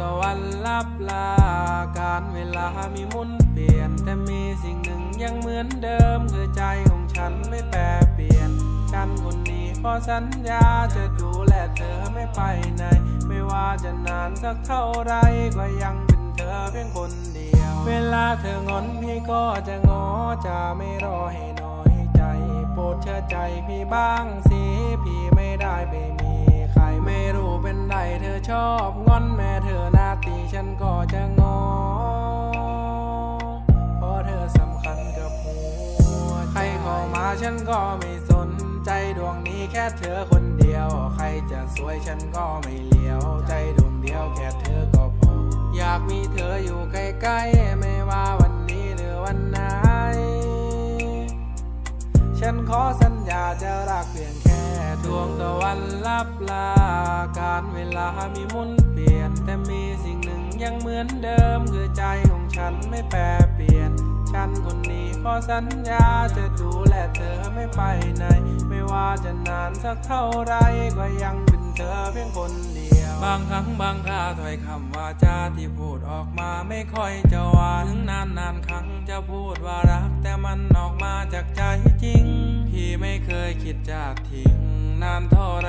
ตะวันลับลา การเวลามีมุนเปลี่ยน แต่มีสิ่งหนึ่งยังเหมือนเดิม คือใจของฉันไม่แปรเปลี่ยน ฉันคนนี้ขอสัญญาจะดูแลเธอไม่ไปไหน ไม่ว่าจะนานสักเท่าไรก็ยังเป็นเธอเพียงคนเดียว เวลาเธองอนพี่ก็จะงอจะไม่รอให้น้อยใจ โปรดเชื่อใจพี่บ้างสิพี่ไม่ได้ไปมีใครไม่รู้เป็นไรเธอชอบงอนแม่ ตีฉันก็จะงอ เพราะเธอสำคัญกับหัวใครเข้ามาฉันก็ไม่สนใจดวงนี้แค่เธอคนเดียว ใครจะสวยฉันก็ไม่เลี้ยว ใจดวงเดียวแค่เธอก็พอ อยากมีเธออยู่ใกล้ๆ ไม่ว่าวันนี้หรือวันไหน ฉันขอสัญญาจะรักเพียงแค่ดวงตะวันลับลา การเวลามีหมุนเปลี่ย น แต่มีสิ่งหนึ่งยังเหมือนเดิม คือใจของฉันไม่แปรเปลี่ยน ฉันคนนี้ขอสัญญาจะดูแลเธอไม่ไปไหน ไม่ว่าจะนานสักเท่าไรก็ยังเป็นเธอเพียงคนเดียว บางครั้งบางคราถ้อยคำว่าจาที่พูดออกมาไม่ค่อยจะหวานถึงนานนานครั้งจะพูดว่ารัก แต่มันออกมาจากใจจริง พี่ไม่เคยคิดจะทิ้งนานเท่าไร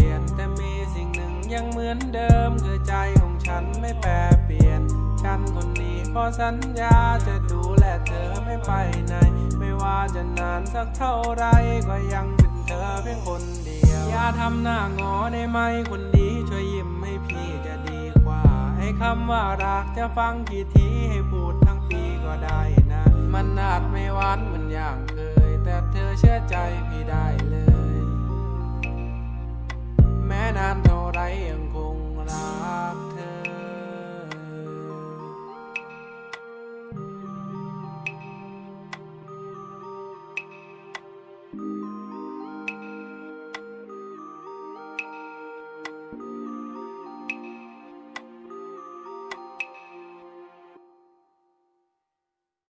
ยังเหมือนเดิมคือใจของฉันไม่แปรเปลี่ยน ฉันคนนี้ขอสัญญาจะดูแลเธอไม่ไปไหน ไม่ว่าจะนานสักเท่าไรก็ยังเป็นเธอเพียงคนเดียว อย่าทำหน้างอได้ไหมคนดีช่วยยิ้มให้พี่จะดีกว่า ให้คำว่ารักจะฟังกี่ทีให้พูดทั้งปีก็ได้นะ มันอาจไม่หวานเหมือนอย่างเคย แต่เธอเชื่อใจพี่ได้